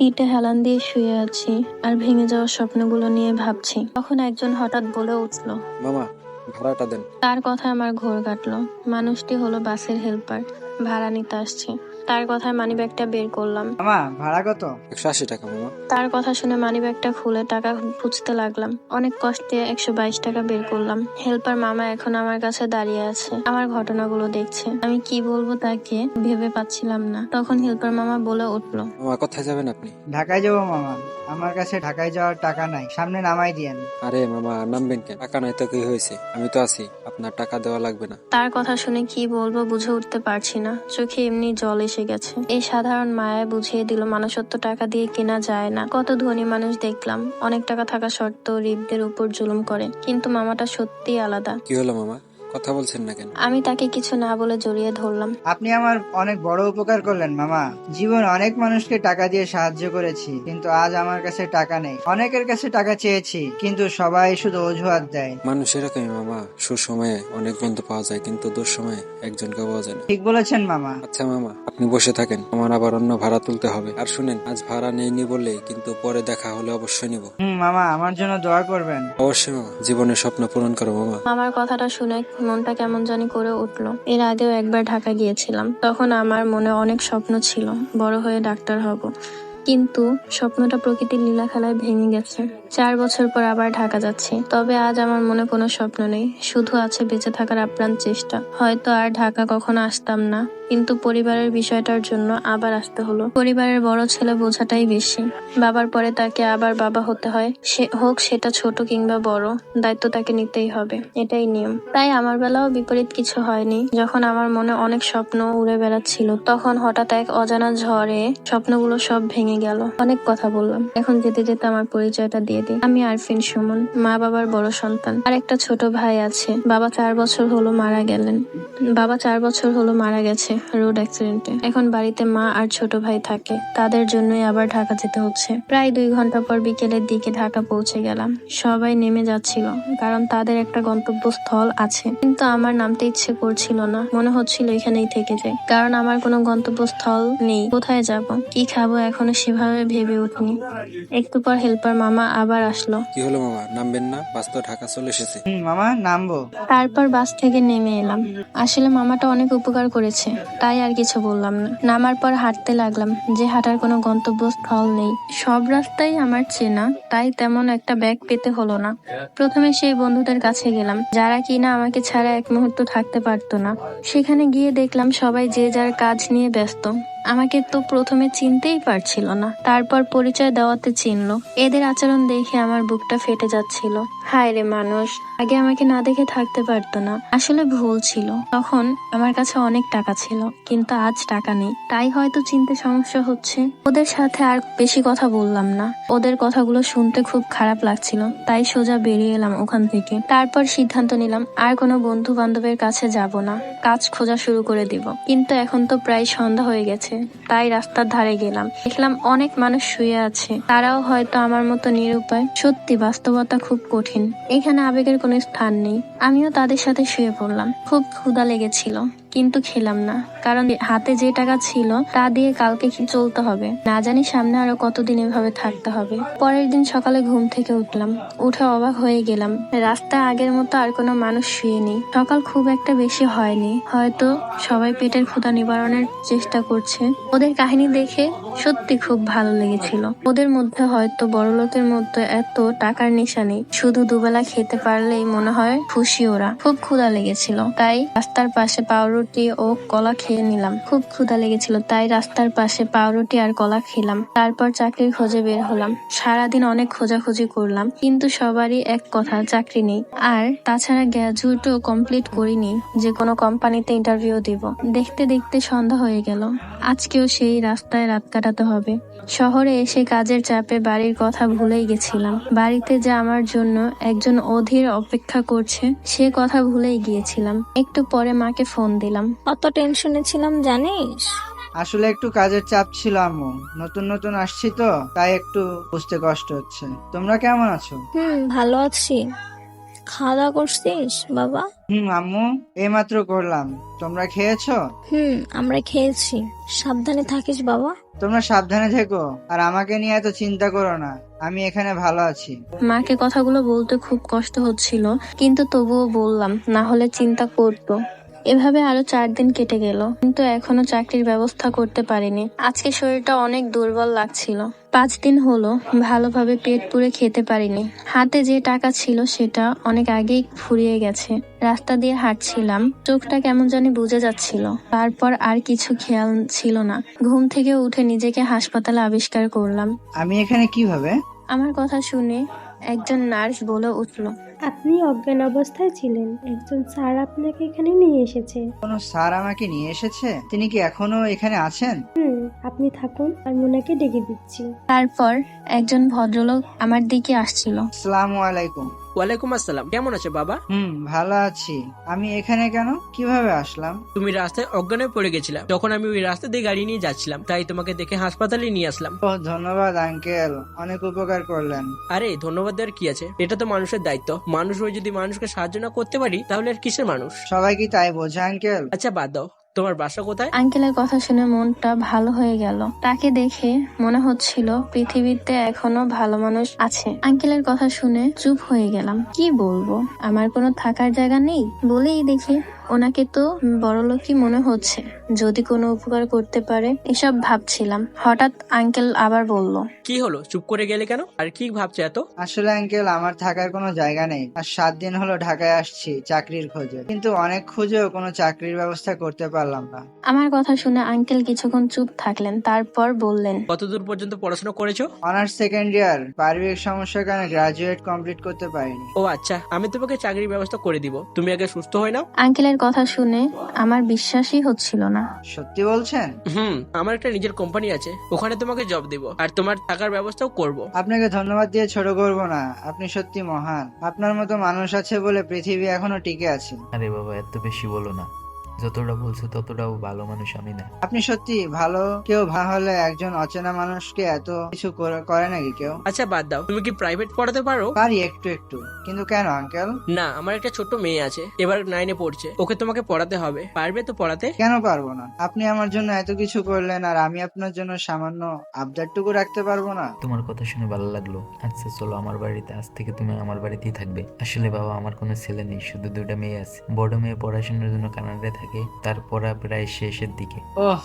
সিটে হেলান দিয়ে শুয়ে আছি আর ভেঙে যাওয়া স্বপ্নগুলো নিয়ে ভাবছি। তখন একজন হঠাৎ বলে উঠল মামা ভাড়াটা দেন। তার কথা আমার ঘোর কাটলো। মানুষটি হলো বাসের হেল্পার ভাড়া নিতে আসছে। তার কথায় মানিব্যাগটা বের করলাম। মামা ভাড়া কত? একশো আশি টাকা মামা। তার কথা শুনে মানিব্যাগটা খুলে টাকা খুঁজতে লাগলাম। অনেক কষ্টে একশো বাইশ টাকা বের করলাম। হেল্পার মামা এখন আমার কাছে দাঁড়িয়ে আছে। আমার ঘটনাগুলো দেখছে। আমি কি বলব তাকে ভেবে পাচ্ছিলাম না। তখন হেল্পার মামা বলে উঠল মামা কোথায় যাবেন আপনি? ঢাকায় যাব মামা। আমার কাছে ঢাকায় যাওয়ার টাকা নাই। সামনে নামাই দিয়েন আরে মামা নামবেন কেন? টাকা নাই তো কি হয়েছে? আমি তো আছি। আপনার টাকা দেওয়া লাগবে না। তার কথা শুনে কি বলব বুঝে উঠতে পারছি না। চোখে এমনি জল এসে গেছে। এই সাধারণ মায়া বুঝিয়ে দিল মানুষত্ব টাকা দিয়ে কেনা যায় না। কত ধনী মানুষ দেখলাম। অনেক টাকা থাকা সত্ত্বেও রিপদের উপর জুলুম করে। কিন্তু মামাটা সত্যি আলাদা। কি হলো মামা? কথা বলছেন না কেন? আমি তাকে কিছু না বলে জড়িয়ে ধরলাম। আপনি আমার অনেক বড় উপকার করলেন মামা। জীবন অনেক মানুষকে টাকা দিয়ে সাহায্য করেছি কিন্তু আজ আমার কাছে টাকা নেই। অনেকের কাছে টাকা চেয়েছি কিন্তু সবাই শুধু অজুহাত দেয়। মানুষ এরকমই মামা। সুসময়ে অনেক বন্ধু পাওয়া যায় কিন্তু দুঃসময়ে একজনকে পাওয়া যায় না। ঠিক বলেছেন মামা। আচ্ছা মামা আপনি বসে থাকেন। আমার আবার অন্য ভাড়া তুলতে হবে। আর শুনেন আজ ভাড়া নেইনি বলে কিন্তু পরে দেখা হলে অবশ্যই নিব। হুম মামা আমার জন্য দোয়া করবেন। অবশ্যই মামা। জীবনের স্বপ্ন পূরণ করো মামা। আমার কথাটা শুনে মনটা কেমন জানি করে উঠল। এর আগেও একবার ঢাকা গিয়েছিলাম। তখন আমার মনে অনেক স্বপ্ন ছিল, বড় হয়ে ডাক্তার হব। কিন্তু স্বপ্নটা প্রকৃতির লীলা খেলায় ভেঙে গেছে। চার বছর পর আবার ঢাকা যাচ্ছি। তবে আজ আমার মনে কোনো স্বপ্ন নেই। শুধু আছে বেঁচে থাকার আপ্রাণ চেষ্টা। হয়তো আর ঢাকা কখনো আসতাম না। কিন্তু পরিবারের বিষয়টার জন্য আবার আসতে হলো। পরিবারের বড় ছেলে বোঝাটাই বেশি। বাবার পরে তাকে আবার বাবা হতে হয়। সে হোক সেটা ছোট কিংবা বড়, দায়িত্ব তাকে নিতেই হবে। এটাই নিয়ম। তাই আমার বেলাও বিপরীত কিছু হয়নি। যখন আমার মনে অনেক স্বপ্ন উড়ে বেড়াচ্ছিল, তখন হঠাৎ এক অজানা ঝড়ে স্বপ্নগুলো সব ভেঙে গেল। অনেক কথা বললাম। এখন যেতে যেতে আমার পরিচয়টা দিয়ে দিই। আমি আরফিন সুমন, মা বাবার বড় সন্তান। আর একটা ছোট ভাই আছে। বাবা চার বছর হলো মারা গেলেন। বাবা চার বছর হলো মারা গেছে। রোড অ্যাক্সিডেন্টে। এখন বাড়িতে মা আর ছোট ভাই থাকে। তাদের জন্যই আবার ঢাকা যেতে হচ্ছে। প্রায় দুই ঘণ্টা পর বিকেলের দিকে ঢাকা পৌঁছে গেলাম। সবাই নেমে যাচ্ছিল কারণ তাদের একটা গন্তব্যস্থল আছে। কিন্তু আমার নামতে ইচ্ছে করছিল না। মনে হচ্ছিল এখানেই থেকে যাই। কারণ আমার কোনো গন্তব্যস্থল নেই। কোথায় যাব? কি খাব? এখনও সেভাবে ভেবে উঠিনি। একটু পর হেল্পার মামা আবার আসলো। কি হলো মামা? নামবেন না? বাস তো ঢাকা চলে এসেছে। মামা নামবো। তারপর বাস থেকে নেমে এলাম। আসলে মামাটা অনেক উপকার করেছে। তাই আর কিছু বললাম না। নামার পর হাঁটতে লাগলাম। যে হাঁটার কোনো গন্তব্যস্থল নেই। সব রাস্তাই আমার চেনা, তাই তেমন একটা ব্যাগ পেতে হলো না। প্রথমে সেই বন্ধুদের কাছে গেলাম। যারা কিনা আমাকে ছাড়া এক মুহূর্ত থাকতে পারতো না। সেখানে গিয়ে দেখলাম সবাই যে যার কাজ নিয়ে ব্যস্ত। আমাকে তো প্রথমে চিনতেই পারছিল না। তারপর পরিচয় দেওয়াতে চিনলো। এদের আচরণ দেখে আমার বুকটা ফেটে যাচ্ছিল। হায় রে মানুষ, আগে আমাকে না দেখে থাকতে পারতো না। আসলে ভুল ছিল। তখন আমার কাছে অনেক টাকা ছিল, কিন্তু আজ টাকা নেই। তাই হয়তো চিনতে সমস্যা হচ্ছে। ওদের সাথে আর বেশি কথা বললাম না। ওদের কথাগুলো শুনতে খুব খারাপ লাগছিল। তাই সোজা বেরিয়ে এলাম ওখান থেকে। তারপর সিদ্ধান্ত নিলাম, আর কোনো বন্ধু বান্ধবের কাছে যাব না। কাজ খোঁজা শুরু করে দিব। কিন্তু এখন তো প্রায় সন্ধ্যা হয়ে গেছে। তাই রাস্তার ধারে গেলাম। দেখলাম অনেক মানুষ শুয়ে আছে। তারাও হয়তো আমার মতো নিরুপায়। সত্যি, বাস্তবতা খুব কঠিন। এখানে আবেগের কোনো স্থান নেই। আমিও তাদের সাথে শুয়ে পড়লাম। খুব ক্ষুধা লেগেছিল। কিন্তু খেলাম না। কারণ হাতে যে টাকা ছিল, তা দিয়ে কালকে চলতে হবে? না জানি সামনে আরও কতদিন এভাবে থাকতে হবে। পরের দিন সকালে ঘুম থেকে উঠলাম। উঠে অবাক হয়ে গেলাম। রাস্তায় আগের মতো আর কোনো মানুষ শুয়ে নেই। সকাল খুব একটা বেশি হয়নি। হয়তো সবাই পেটের ক্ষুধা নিবারণের চেষ্টা করছে। ওদের কাহিনী দেখে সত্যি খুব ভালো লেগেছিল। ওদের মধ্যে হয়তো বড় লোকের মধ্যে এত টাকার নেশা নেই। শুধু দুবেলা খেতে পারলেই মনে হয় খুশি ওরা। খুব ক্ষুধা লেগেছিল। তাই রাস্তার পাশে পাউরুটি ও কলা খেয়ে নিলাম। খুব ক্ষুধা লেগেছিল, তাই রাস্তার পাশে পাউরুটি আর কলা খেলাম। তারপর চাকরির খোঁজে বের হলাম। সারাদিন অনেক খোঁজাখুঁজি করলাম, কিন্তু সবারই এক কথা, চাকরি নেই। আর তাছাড়া গ্র্যাজুয়েটও কমপ্লিট করিনি, যে কোনো কোম্পানিতে ইন্টারভিউ দিব। দেখতে দেখতে সন্ধ্যা হয়ে গেল। আজকেও সেই রাস্তায় রাত কাটাতে হবে। শহরে এসে কাজের চাপে বাড়ির কথা ভুলেই গেছিলাম। বাড়িতে যে আমার জন্য একজন অধীর অপেক্ষা করছে সে কথা ভুলেই গিয়েছিলাম। একটু পরে মাকে ফোন দিলাম। কত টেনশনে ছিলাম জানিস? আসলে একটু কাজের চাপ ছিল আম্মু। নতুন নতুন আসছি তো তাই একটু বুঝতে কষ্ট হচ্ছে। তোমরা কেমন আছো? হুম ভালো আছি। খাওয়া দাওয়া করছিস বাবা? হুম আম্মু এইমাত্র করলাম। তোমরা খেয়েছো? হুম আমরা খেয়েছি। সাবধানে থাকিস বাবা। তোমরা সাবধানে থেকো আর আমাকে নিয়ে এত চিন্তা করো না। আমি এখানে ভালো আছি। মাকে কথাগুলো বলতে খুব কষ্ট হচ্ছিল কিন্তু তবুও বললাম না হলে চিন্তা করতো। এভাবে আরও চার দিন কেটে গেল। কিন্তু এখনও চাকরির ব্যবস্থা করতে পারিনি। আজকে শরীরটা অনেক দুর্বল লাগছিল। পাঁচ দিন হলো ভালোভাবে পেট পুরে খেতে পারিনি। হাতে যে টাকা ছিল সেটা অনেক আগেই ফুরিয়ে গেছে। রাস্তা দিয়ে হাঁটছিলাম চোখটা কেমন জানি বুঝে যাচ্ছিল। তারপর আর কিছু খেয়াল ছিল না। ঘুম থেকে উঠে নিজেকে হাসপাতালে আবিষ্কার করলাম। আমি এখানে কীভাবে? আমার কথা শুনে একজন নার্স বলে উঠল আপনি অজ্ঞান অবস্থায় ছিলেন। একজন স্যার আপনাকে এখানে নিয়ে এসেছে। কোনো স্যার আমাকে নিয়ে এসেছে? তিনি কি এখনও এখানে আছেন? হুম আপনি থাকুন আমি ওনাকে ডেকে দিচ্ছি। তারপর একজন ভদ্রলোক আমার দিকে আসছিল। আসসালামু আলাইকুম। ওয়ালাইকুম আসসালাম। কেমন আছো বাবা? হুম ভালো আছি। আমি এখানে কেন? কীভাবে আসলাম? তুমি রাস্তায় অজ্ঞান পড়ে গেছিলাম তখন আমি ওই রাস্তা দিয়ে গাড়ি নিয়ে যাচ্ছিলাম তাই তোমাকে দেখে হাসপাতালে নিয়ে আসলাম। ও ধন্যবাদ আঙ্কেল। অনেক উপকার করলেন। আরে ধন্যবাদ দেওয়ার কি আছে? এটা তো মানুষের দায়িত্ব। মানুষ হয়ে যদি মানুষকে সাহায্য না করতে পারি তাহলে আর কিসের মানুষ? সবাই কি তাই বোঝে আঙ্কেল। আচ্ছা বাদ দাও। তোমার বাসা কোথায়? আঙ্কেলের কথা শুনে মনটা ভালো হয়ে গেল। তাকে দেখে মনে হচ্ছিল পৃথিবীতে এখনও ভালো মানুষ আছে। আঙ্কেলের কথা শুনে চুপ হয়ে গেলাম। কি বলব? আমার কোনো থাকার জায়গা নেই? বলেই দেখি ওনাকে তো বড়লোকই মনে হচ্ছে। যদি কোনো উপকার করতে পারে এসব ভাবছিলাম। হঠাৎ আঙ্কেল আবার বলল কি হলো? চুপ করে গেলে কেন? আর কি ভাবছ এত? আসলে আঙ্কেল আমার থাকার কোনো জায়গা নেই। আর সাত দিন হলো ঢাকায় আসছি চাকরির খোঁজে। কিন্তু অনেক খুঁজেও কোনো চাকরির ব্যবস্থা করতে পারলাম না। আমার কথা শুনে আঙ্কেল কিছুক্ষণ চুপ থাকলেন তারপর বললেন কতদূর পর্যন্ত পড়াশোনা করেছ? Honours second year. পারিবারিক সমস্যার কারণে গ্রাজুয়েট কমপ্লিট করতে পারিনি। ও আচ্ছা আমি তোমাকে চাকরির ব্যবস্থা করে দিব। তুমি আগে সুস্থ হয়ে নাও। আঙ্কেলের কথা শুনে আমার বিশ্বাসই হচ্ছিল না। সত্যি বলছেন? হুম আমার একটা নিজের কোম্পানি আছে ওখানে তোমাকে জব দিব আর তোমার থাকার ব্যবস্থাও করব। আপনাকে ধন্যবাদ দিয়ে ছোট করব না আপনি সত্যি মহান। আপনার মতো মানুষ আছে বলে পৃথিবী এখনও টিকে আছে। আরে বাবা এত বেশি বলো না। যতটা বলছো ততটাও ভালো মানুষ আমি না। আপনি সত্যি ভালো কেউ ভালো হলে একজন অচেনা মানুষকে এত কিছু করে- করে নাকি কেউ? আচ্ছা বাদ দাও। তুমি কি প্রাইভেট পড়াতে পারো? পারি একটু একটু। কিন্তু কেন আঙ্কেল না আমার একটা ছোট্ট মেয়ে আছে। এবার নাইনে পড়ছে। ওকে তোমাকে পড়াতে হবে। পারবে তো পড়াতে? কেন পারব না? আপনি আমার জন্য এত কিছু করলেন আর আমি আপনার জন্য সামান্য আবদারটুকু রাখতে পারব না? তোমার কথা শুনে ভালো লাগল। আচ্ছা চলো আমার বাড়িতে আজ থেকে তুমি আমার বাড়িতেই থাকবে। আসলে বাবা আমার কোনো ছেলে নেই শুধু দুটা মেয়ে আছে। বড় মেয়ে পড়াশোনার জন্য কানাডায় থাকে। তার পড়া প্রায় শেষের দিকে। ওহ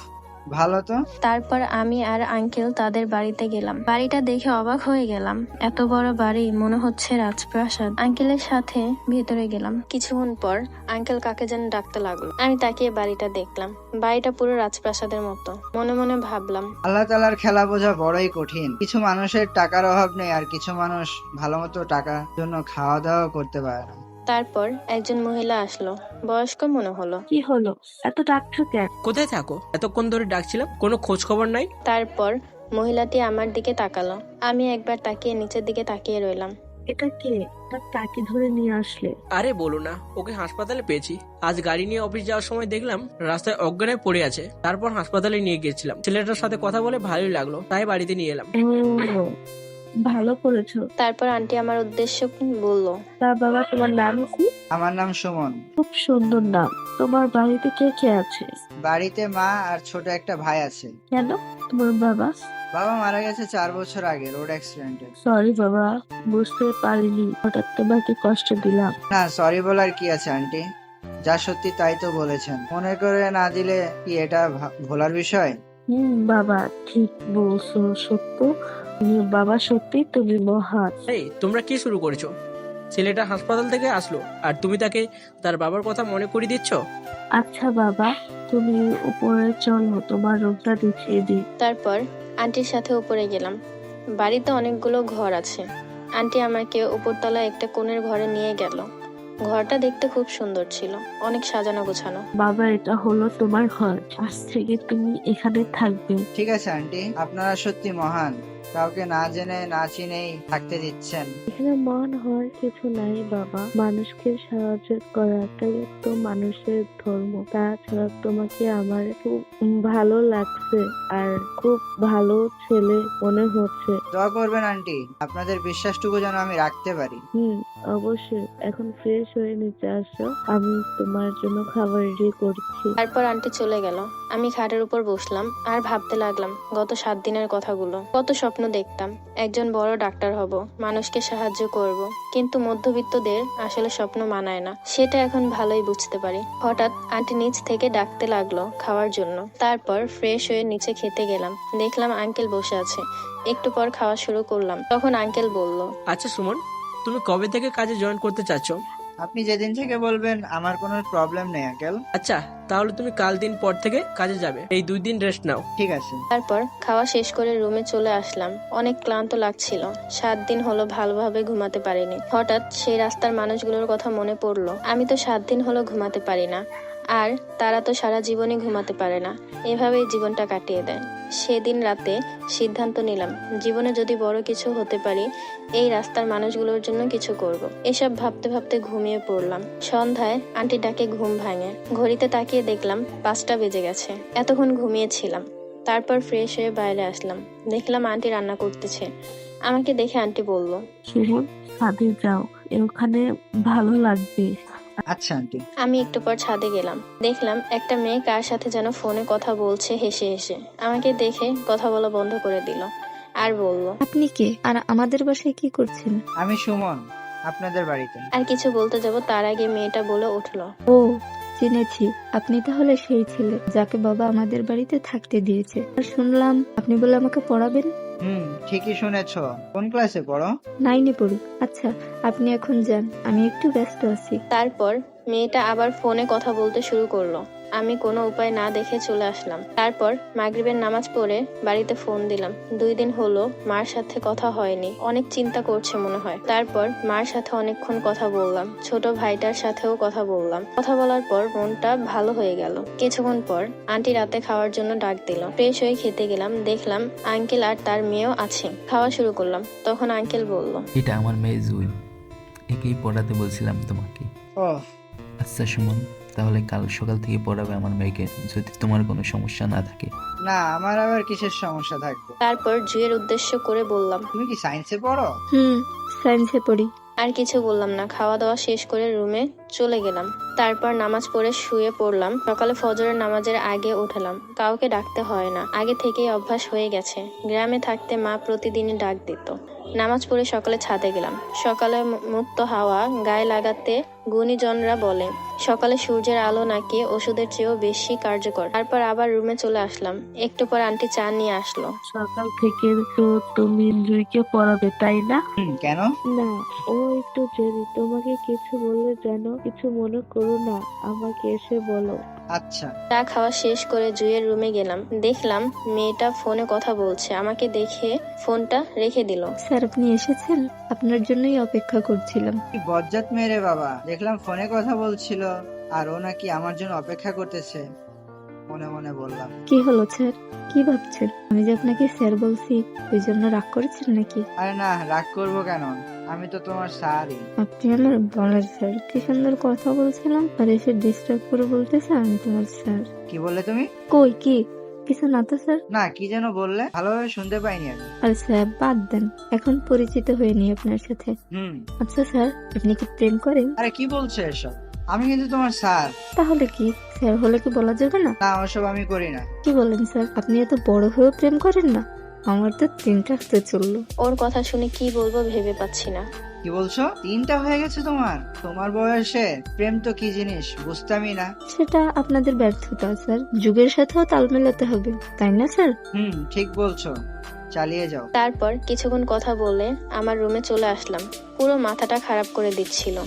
ভালো তো। তারপর আমি আর আঙ্কেল তাদের বাড়িতে গেলাম। বাড়িটা দেখে অবাক হয়ে গেলাম। এত বড় বাড়ি মনে হচ্ছে রাজপ্রাসাদ। আঙ্কেলের সাথে ভেতরে গেলাম। কিছুক্ষণ পর আঙ্কেল কাকে যেন ডাকতে লাগল। আমি তাকিয়ে বাড়িটা দেখলাম। বাড়িটা পুরো রাজপ্রাসাদের মতো। মনে মনে ভাবলাম আল্লাহ তালার খেলা বোঝা বড়ই কঠিন। কিছু মানুষের টাকার অভাব নেই আর কিছু মানুষ ভালো মতো টাকার জন্য খাওয়া দাওয়া করতে পারে না। তারপর একজন মহিলা আসলো। বয়স্ক মনে হলো। কি হলো? এত ডাকছো কেন? কোথায় থাকো? এতক্ষণ ধরে ডাকছিলাম কোনো খোঁজ খবর নাই? তারপর মহিলাটি আমার দিকে তাকালো। আমি একবার তাকিয়ে নিচের দিকে তাকিয়ে রইলাম। এটা কে? তার টাকি ধরে নিয়ে আসলে? আরে বলো না ওকে হাসপাতালে পেয়েছি। আজ গাড়ি নিয়ে অফিস যাওয়ার সময় দেখলাম রাস্তায় অজ্ঞানে পড়ে আছে। তারপর হাসপাতালে নিয়ে গেছিলাম ছেলেটার সাথে কথা বলে ভালোই লাগল তাই বাড়িতে নিয়ে এলাম। ভালো করেছ। তারপর আন্টি আমার উদ্দেশ্য বলল? তা বাবা তোমার নাম কি? আমার নাম সুমন। খুব সুন্দর নাম। তোমার বাড়িতে কে কে আছে? বাড়িতে মা আর ছোট একটা ভাই আছে। কেন? তোমার বাবা? বাবা মারা গেছে চার বছর আগে রোড অ্যাক্সিডেন্টে। সরি বাবা বুঝতে পারিনি। হঠাৎ তোমাকে কষ্ট দিলাম। না সরি বলার কি আছে আন্টি? যা সত্যি তাই তো বলেছেন। মনে করে না দিলে কি এটা ভোলার বিষয়? হুম বাবা ঠিক বলছো সত্য। বাবা সত্যি তুমি মহান। এই তোমরা কি শুরু করেছ? ছেলেটা হাসপাতাল থেকে আসলো আর তুমি তাকে তার বাবার কথা মনে করিয়ে দিচ্ছ? আচ্ছা বাবা তুমি উপরে চলো তোমার রোগটা দেখিয়ে দিই। তারপর আন্টির সাথে উপরে গেলাম। বাড়িতে অনেকগুলো ঘর আছে। আন্টি আমাকে উপরতলা একটা কোণের ঘরে নিয়ে গেল। ঘরটা দেখতে খুব সুন্দর ছিল। অনেক সাজানো গোছানো। বাবা এটা হলো তোমার ঘর। আজ থেকে তুমি এখানে থাকবে। ঠিক আছে আন্টি। আপনারা সত্যি মহান। কাউকে না জেনে না চিনেই থাকতে দিচ্ছেন। এখানে মন হওয়ার কিছু নাই বাবা। মানুষকে সাহায্য করাটাই তো মানুষের ধর্ম। তাছাড়া তোমাকে আমার খুব ভালো লাগছে আর খুব ভালো ছেলে মনে হচ্ছে। দোয়া করবেন আন্টি। আপনাদের বিশ্বাসটুকু যেন আমি রাখতে পারি। হুম অবশ্যই। এখন ফ্রেশ হয়ে নিচে আসো। আমি তোমার জন্য খাবার রেডি করছি। তারপর আন্টি চলে গেল। আমি খাটের উপর বসলাম আর ভাবতে লাগলাম গত সাত দিনের কথাগুলো। কত স্বপ্ন দেখতাম, একজন বড় ডাক্তার হব, মানুষকে সাহায্য করব। কিন্তু মধ্যবিত্তদের আসলে স্বপ্ন মানায় না। সেটা এখন ভালোই বুঝতে পারি। হঠাৎ আন্টি নিচ থেকে ডাকতে লাগল খাওয়ার জন্য। তারপর ফ্রেশ হয়ে নিচে খেতে গেলাম। দেখলাম আঙ্কেল বসে আছে। একটু পর খাওয়া শুরু করলাম। তখন আঙ্কেল বলল আচ্ছা সুমন, তুমি কবে থেকে কাজে জয়েন করতে চাচ্ছ? আপনি যেদিন থেকে বলবেন আমার কোনো প্রবলেম নেই আঙ্কেল আচ্ছা তাহলে তুমি কাল দিন পর থেকে কাজে যাবে। এই দুই দিন রেস্ট নাও। ঠিক আছে। তারপর খাওয়া শেষ করে রুমে চলে আসলাম। অনেক ক্লান্ত লাগছিল। সাত দিন হলো ভালোভাবে ঘুমাতে পারিনি। হঠাৎ সেই রাস্তার মানুষগুলোর কথা মনে পড়ল। আমি তো সাত দিন হলো ঘুমাতে পারি না। আর তারা তো সারা জীবনই ঘুমাতে পারে না। এভাবেই জীবনটা কাটিয়ে দেয়। সেদিন রাতে সিদ্ধান্ত নিলাম, জীবনে যদি বড় কিছু হতে পারি, এই রাস্তার মানুষগুলোর জন্য কিছু করব। এসব ভাবতে ভাবতে ঘুমিয়ে পড়লাম। সন্ধ্যায় আন্টি ডাকে ঘুম ভাঙে। ঘড়িতে তাকিয়ে দেখলাম পাঁচটা বেজে গেছে। এতক্ষণ ঘুমিয়েছিলাম। তারপর ফ্রেশ হয়ে বাইরে আসলাম। দেখলাম আন্টি রান্না করতেছে। আমাকে দেখে আন্টি বলল, সুমন যাও। ওখানে ভালো লাগবে। আচ্ছা আন্টি। আমি একটু পর ছাদে গেলাম। দেখলাম একটা মেয়ে কার সাথে যেন ফোনে কথা বলছে হেসে হেসে। আমাকে দেখে কথা বলা বন্ধ করে দিল। আর বলল আপনি কে? আর আমাদের বাসায় কি করছেন? আমি সুমন আপনাদের বাড়িতে। আর কিছু বলতে যাব তার আগে মেয়েটা বলে উঠল। ও চিনেছি আপনি তাহলে সেই ছেলে যাকে বাবা আমাদের বাড়িতে থাকতে দিয়েছে। আর শুনলাম আপনি বলে আমাকে পড়াবেন? হুম ঠিকই শুনেছ। কোন ক্লাসে পড়ো? নাইনে পড়ি। আচ্ছা আপনি এখন যান। আমি একটু ব্যস্ত আছি। তারপর মেয়েটা আবার ফোনে কথা বলতে শুরু করল। আমি কোনো উপায় না দেখে চলে আসলাম। তারপর মাগরিবের নামাজ পড়ে বাড়িতে ফোন দিলাম। দুই দিন হলো মার সাথে কথা হয়নি। অনেক চিন্তা করছে মনে হয়। তারপর মার সাথে অনেকক্ষণ কথা বললাম। ছোট ভাইটার সাথেও কথা বললাম। কথা বলার পর মনটা ভালো হয়ে গেল। কিছুক্ষণ পর আন্টি রাতে খাওয়ার জন্য ডাক দিল। ফ্রেশ হয়ে খেতে গেলাম। দেখলাম আঙ্কেল আর তার মেয়েও আছে। খাওয়া শুরু করলাম। তখন আঙ্কেল বলল এটা আমার মেয়ে জুই একেই পড়াতে বলছিলাম তোমাকে। ও। আচ্ছা সুমন। তাহলে কাল সকাল থেকে পড়াবে আমার মেয়েকে যদি তোমার কোনো সমস্যা না থাকে। না আমার আবার কিসের সমস্যা থাকবে? তারপর জুয়ের উদ্দেশ্য করে বললাম। তুমি কি সায়েন্সে পড়ো? হুম সায়েন্সে পড়ি। আর কিছু বললাম না খাওয়া দাওয়া শেষ করে রুমে চলে গেলাম। তারপর নামাজ পড়ে শুয়ে পড়লাম। সকালে ফজরের নামাজের আগে উঠলাম। কাউকে ডাকতে হয় না। আগে থেকেই অভ্যাস হয়ে গেছে। গ্রামে থাকতে মা প্রতিদিনই ডাক দিত। নামাজ পড়ে সকালে ছাদে গেলাম। সকালে মুক্ত হাওয়া গায়ে লাগাতে গুণীজনরা বলে সকালে সূর্যের আলো নাকি ওষুধের চেয়েও বেশি কার্যকর। তারপর আবার রুমে চলে আসলাম। একটু পর আন্টি চা নিয়ে আসলো। সকাল থেকে তো তুমি জুইকে পড়াবে তাই না? কেন? না ও একটু জেদি। তোমাকে কিছু বললে যেন কিছু মনে করো না আমাকে এসে বলো। আচ্ছা। চা খাওয়া শেষ করে জুয়ের রুমে গেলাম। দেখলাম মেয়েটা ফোনে কথা বলছে। আমাকে দেখে ফোনটা রেখে দিল। স্যার আপনি এসেছেন? আপনার জন্যই অপেক্ষা করছিলাম। কি বজ্জাত মেরে বাবা। দেখলাম ফোনে কথা বলছিল আর ও নাকি আমার জন্য অপেক্ষা করতেছে মনে মনে বললাম। কি হলো স্যার? কি ভাবছেন? আমি যে আপনাকে স্যার বলছি ওই জন্য রাগ করেছেন নাকি? আরে না রাগ করব কেন? আমি তো তোমার স্যারই। আপনি আমার বলার স্যার। কি সুন্দর কথা বলছিলাম আর এসে ডিস্টার্ব করে বলতেছে আমি তোমার স্যার। কি বললে তুমি? কই কি? কিছু না তো স্যার? না কি যেন বললে? ভালোভাবে শুনতে পাইনি আমি। আর স্যার বাদ দেন। এখন পরিচিত হয়ে নি আপনার সাথে। হুম। আচ্ছা স্যার আপনি কি প্রেম করেন? আরে কি বলছো এসব? আমি কিন্তু তোমার স্যার। তাহলে কি? স্যার হলে কি বলা যাবে না? না ওসব আমি করি না। কি বলেন স্যার? আপনি এত বড় হয়েও প্রেম করেন না? আমার তো তিনটা চলল। ওর কথা শুনে কি বলব ভেবে পাচ্ছি না। কি বলছো? তিনটা হয়ে গেছে তোমার। তোমার বয়সে প্রেম তো কি জিনিস বুঝতামই না। সেটা আপনাদের ব্যর্থতা স্যার। যুগের সাথেও তাল মেলাতে হবে তাই না স্যার? হুম ঠিক বলছো। চালিয়ে যাও। তারপর কিছুক্ষণ কথা বলে আমার রুমে চলে আসলাম। পুরো মাথাটা খারাপ করে দিচ্ছিল।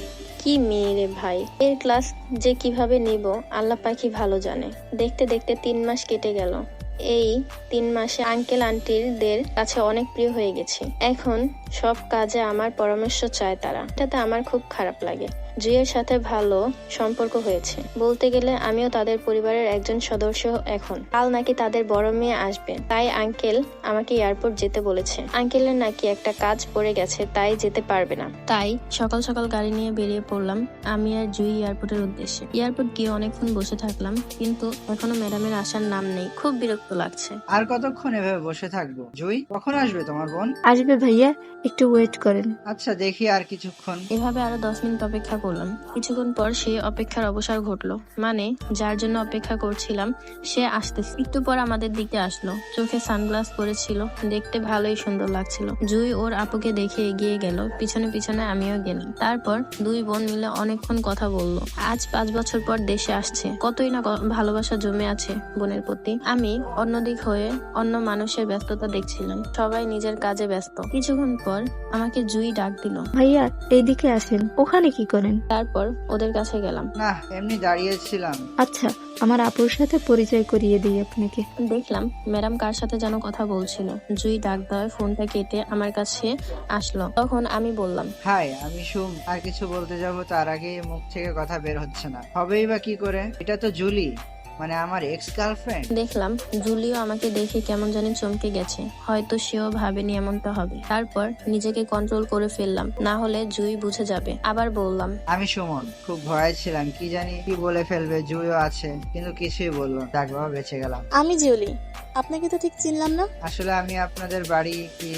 কি মেয়ে রে ভাই। এর ক্লাস যে কীভাবে নিব আল্লাহ পাখি ভালো জানে। দেখতে দেখতে তিন মাস কেটে গেল। এই তিন মাসে আঙ্কেল আন্টিদের কাছে অনেক প্রিয় হয়ে গেছি। এখন সব কাজে আমার পরামর্শ চায় তারা। এটাতে আমার খুব খারাপ লাগে। জুইয়ের সাথে ভালো সম্পর্ক হয়েছে। বলতে গেলে আমিও তাদের পরিবারের একজন সদস্য এখন। কাল নাকি তাদের বড় মেয়ে আসবে। তাই আঙ্কেল আমাকে এয়ারপোর্ট যেতে বলেছে। আঙ্কেলের নাকি একটা কাজ পড়ে গেছে তাই যেতে পারবে না। তাই সকাল সকাল গাড়ি নিয়ে বেরিয়ে পড়লাম আমি আর জুই এয়ারপোর্টের উদ্দেশ্যে। এয়ারপোর্ট গিয়ে অনেকক্ষণ বসে থাকলাম কিন্তু এখনও ম্যাডামের আসার নাম নেই। খুব বিরক্ত লাগছে। আর কতক্ষণ এভাবে বসে থাকব? জুই কখন আসবে তোমার বোন? আসবে ভাইয়া একটু ওয়েট করেন। আচ্ছা দেখি আর কিছুক্ষণ। এভাবে আরও দশ মিনিট অপেক্ষা করলাম। কিছুক্ষণ পর সে অপেক্ষার অবসর ঘটলো। মানে যার জন্য অপেক্ষা করছিলাম, সে আসতেছে। একটু পর আমাদের দিকে আসলো। চোখে সানগ্লাস পরেছিল। দেখতে ভালোই সুন্দর লাগছিল। জুই ওর আপুকে দেখে এগিয়ে গেল। পিছনে পিছনে আমিও গেলাম। তারপর দুই বোন মিলে অনেকক্ষণ কথা বলল। আজ পাঁচ বছর পর দেশে আসছে। কতই না ভালোবাসা জমে আছে বোনের প্রতি। আমি অন্যদিক হয়ে অন্য মানুষের ব্যস্ততা দেখছিলাম। সবাই নিজের কাজে ব্যস্ত। কিছুক্ষণ পর আমাকে জুই ডাক দিল। ভাইয়া এইদিকে আসেন। ওখানে কি করেন? তারপর ওদের কাছে গেলাম। না এমনি দাঁড়িয়েছিলাম। আচ্ছা আমার আপুর সাথে পরিচয় করিয়ে দিই আপনাকে। দেখলাম ম্যাডাম কার সাথে যেন কথা বলছিল। জুই ডাক দেওয়ায় ফোনটা কেটে আমার কাছে আসলো। তখন আমি বললাম হাই আমি সুম। আর কিছু বলতে যাব তার আগে মুখ থেকে কথা বের হচ্ছে না। হবেই বা কি করে? এটা তো জুলি। মানে আমার এক্স গার্লফ্রেন্ড দেখলাম জুলিও আমাকে দেখে কেমন জানি চমকে গেছে। হয়তো সেও ভাবেনি এমনটা হবে। তারপর নিজেকে কন্ট্রোল করে ফেললাম। না হলে জুই বুঝে যাবে। আবার বললাম আমি সুমন খুব ভয় ছিলাম। কি জানি কি বলে ফেলবে জুইও আছে কিন্তু কিছুই বলব না। যাক বাবা বেঁচে গেলাম। আমি জিওলি আপনাকে তো ঠিক চিনলাম না। আসলে আমি আপনাদের বাড়ি কি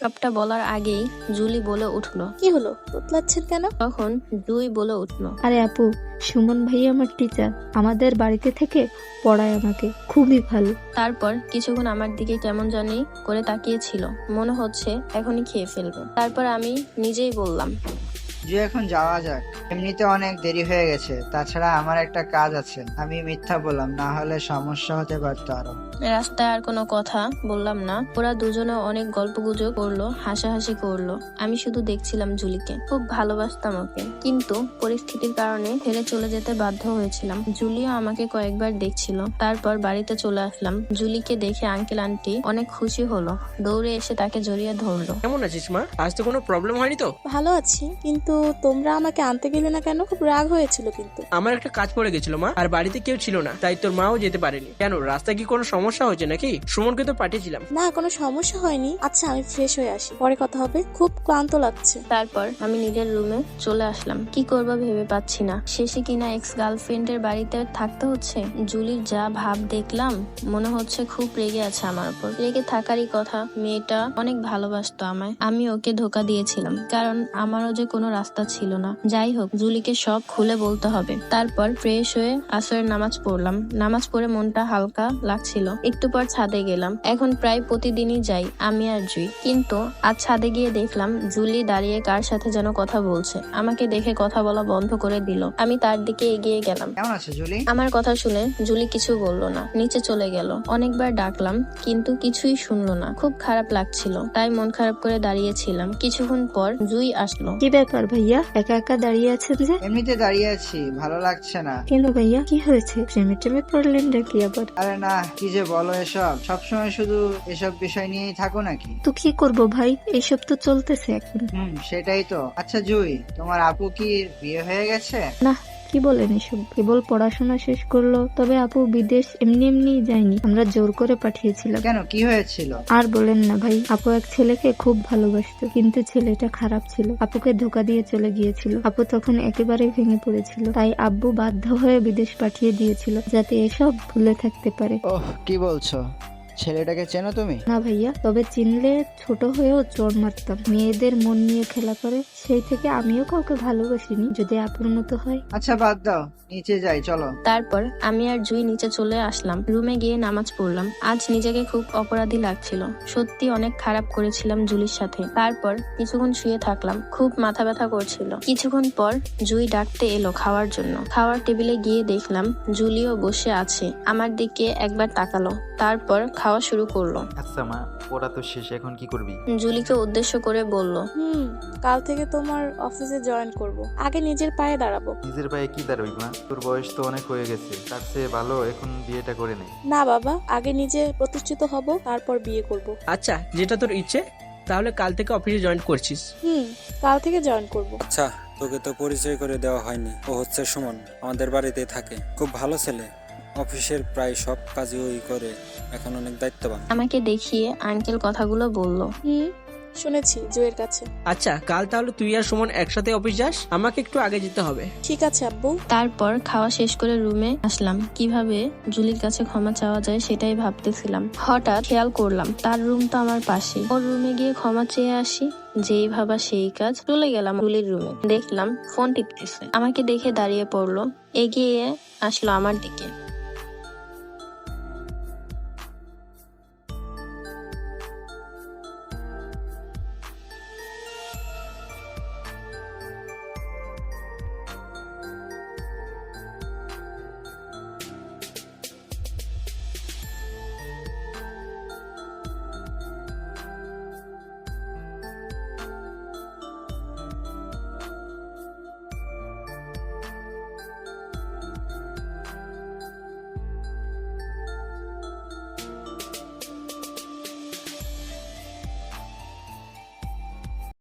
সবটা বলার আগেই জুলি বলে উঠল। কি হলো? তোতলাচ্ছেন কেন? তখন জুই বলে উঠল আরে আপু সুমন ভাই আমার টিচার আমাদের বাড়িতে থেকে পড়ায় আমাকে। খুবই ভালো। তারপর কিছুক্ষণ আমার দিকে কেমন জানি করে তাকিয়েছিল। মনে হচ্ছে এখনই খেয়ে ফেলবে। তারপর আমি নিজেই বললাম যে এখন যাওয়া যাক। এমনিতে অনেক দেরি হয়ে গেছে তাছাড়া আমার একটা কাজ আছে আমি মিথ্যা বললাম না হলে সমস্যা হতে পারতো আরও। রাস্তায় আর কোনো কথা বললাম না ওরা দুজনে অনেক গল্প গুজব করল হাসাহাসি করল আমি শুধু দেখছিলাম জুলিকে। খুব ভালোবাসতাম ওকে কিন্তু পরিস্থিতির কারণে ফেলে চলে যেতে বাধ্য হয়েছিলাম। জুলিও আমাকে কয়েকবার দেখছিল তারপর বাড়িতে চলে আসলাম। জুলিকে দেখে আঙ্কেল আন্টি অনেক খুশি হলো দৌড়ে এসে তাকে জড়িয়ে ধরলো। কেমন আছিস মা? আজ তো কোনো প্রবলেম হয়নি তো? ভালো আছি কিন্তু তোমরা আমাকে আনতে গেলে না কেন? খুব রাগ হয়েছিল কিন্তু। আমার একটা কাজ পড়ে গেছিল মা। আর বাড়িতে কেউ ছিল না তাই তোর মাও যেতে পারেনি। কেন রাস্তায় কি কোনো সমস্যা হয়েছে নাকি? সুমনকে তো পাঠিয়েছিলাম। না কোনো সমস্যা হয়নি। আচ্ছা আমি ফ্রেশ হয়ে আসি। পরে কথা হবে। খুব ক্লান্ত লাগছে। তারপর আমি নিজের রুমে চলে আসলাম। কি করব ভেবে পাচ্ছি না। শেষে কিনা এক্স গার্লফ্রেন্ডের বাড়িতে থাকতে হচ্ছে? জুলির যা ভাব দেখলাম মনে হচ্ছে খুব রেগে আছে আমার উপর। রেগে থাকারই কথা মেয়েটা অনেক ভালোবাসতো আমায়। আমি ওকে ধোকা দিয়েছিলাম। কারণ আমারও যে কোনো রাস্তা ছিল না। যাই হোক জুলিকে সব খুলে বলতে হবে। তারপর ফ্রেশ হয়ে আসরের নামাজ পড়লাম। নামাজ পড়ে মনটা হালকা লাগছিল। একটু পর ছাদে গেলাম। এখন প্রায় প্রতিদিনই যাই আমি আর জুই। কিন্তু আজ ছাদে গিয়ে দেখলাম জুলি দাঁড়িয়ে কার সাথে যেন কথা বলছে। আমাকে দেখে কথা বলা বন্ধ করে দিল। আমি তার দিকে এগিয়ে গেলাম। কেমন আছে জুলি? আমার কথা শুনে জুলি কিছু বলল না। নিচে চলে গেল। অনেকবার ডাকলাম কিন্তু কিছুই শুনলো না। খুব খারাপ লাগছিল। তাই মন খারাপ করে দাঁড়িয়েছিলাম। কিছুক্ষণ পর জুই আসলো। কি ব্যাপার ভাইয়া একা একা দাঁড়িয়ে আছেন যে? এমনিতে দাঁড়িয়ে আছি ভালো লাগছে না। কেন ভাইয়া কি হয়েছে? প্রেমে টেমে পড়লেন নাকি আবার? আরে না কি যে বলো এসব? সবসময় শুধু এসব বিষয় নিয়েই থাকো নাকি? তো কি করব ভাই? এইসব তো চলতেছে এখন। হুম সেটাই তো। আচ্ছা জুই তোমার আপু কি বিয়ে হয়ে গেছে? না কি বলেন এসব? কেবল পড়াশোনা শেষ করল তবে আপু বিদেশ এমনি এমনি যায়নি। আমরা জোর করে পাঠিয়েছিলাম। কেন? কি হয়েছিল? আর বলেন না ভাই আপু এক ছেলেকে খুব ভালোবাসতো কিন্তু ছেলেটা খারাপ ছিল। আপুকে ধোকা দিয়ে চলে গিয়েছিল। আপু তখন একেবারে ভেঙে পড়েছিল। তাই আব্বু বাধ্য হয়ে বিদেশ পাঠিয়ে দিয়েছিল যাতে এসব ভুলে থাকতে পারে। ওহ কি বলছো? ছেলেটাকে চেনো তুমি? না ভাইয়া তবে চিনলে ছোট হয়েও চোর মারতাম। মেয়েদের মন নিয়ে খেলা করে সেই থেকে আমিও কাউকে ভালোবাসিনি যদি আপুর মতো হয়। আচ্ছা বাদ দাও। নিচে যাই চলো। তারপর আমি আর জুই নিচে চলে আসলাম। রুমে গিয়ে নামাজ পড়লাম। আজ নিজেকে খুব অপরাধী লাগছিল। সত্যি অনেক খারাপ করেছিলাম জুলির সাথে। তারপর কিছুক্ষণ শুয়ে থাকলাম। খুব মাথা ব্যথা করছিল। কিছুক্ষণ পর জুই ডাকতে এলো খাওয়ার জন্য। খাওয়ার টেবিলে গিয়ে দেখলাম জুলিও বসে আছে। আমার দিকে একবার তাকালো। তারপর খাওয়া শুরু করল। আচ্ছা মা পড়া তো শেষ এখন কি করবি? জুলিকে উদ্দেশ্য করে বলল। হুম কাল থেকে তোমার অফিসে জয়েন করব। আগে নিজের পায়ে দাঁড়াবো। নিজের পায়ে কি দাঁড়াবি মা? তোর বয়স তো অনেক হয়ে গেছে তার চেয়ে ভালো এখন বিয়েটা করে নে। না বাবা আগে নিজে প্রতিষ্ঠিত হব তারপর বিয়ে করব। আচ্ছা যেটা তোর ইচ্ছে তাহলে কাল থেকে অফিসে জয়েন করছিস। হুম কাল থেকে জয়েন করব। আচ্ছা তোকে তো পরিচয় করে দেওয়া হয়নি ও হচ্ছে সুমন আমাদের বাড়িতেই থাকে। খুব ভালো ছেলে। অফিসের প্রায় সব কাজই ওই করে। এখন অনেক দায়িত্ববান। আমাকে দেখিয়ে আঙ্কেল কথাগুলো বলল। হুম শুনেছি জুয়ের কাছে। আচ্ছা কাল তাহলে তুই আর সুমন একসাথে অফিস যাস? আমাকে একটু আগে যেতে হবে। ঠিক আছে আব্বু। তারপর খাওয়া শেষ করে রুমে আসলাম। কীভাবে জুলির কাছে ক্ষমা চাওয়া যায় সেটাই ভাবতেছিলাম। হঠাৎ খেয়াল করলাম তার রুম তো আমার পাশে ওর রুমে গিয়ে ক্ষমা চেয়ে আসি যেই ভাবা সেই কাজ। চলে গেলাম জুলির রুমে। দেখলাম ফোন টিপতেছে। আমাকে দেখে দাঁড়িয়ে পড়ল। এগিয়ে আসলো আমার দিকে।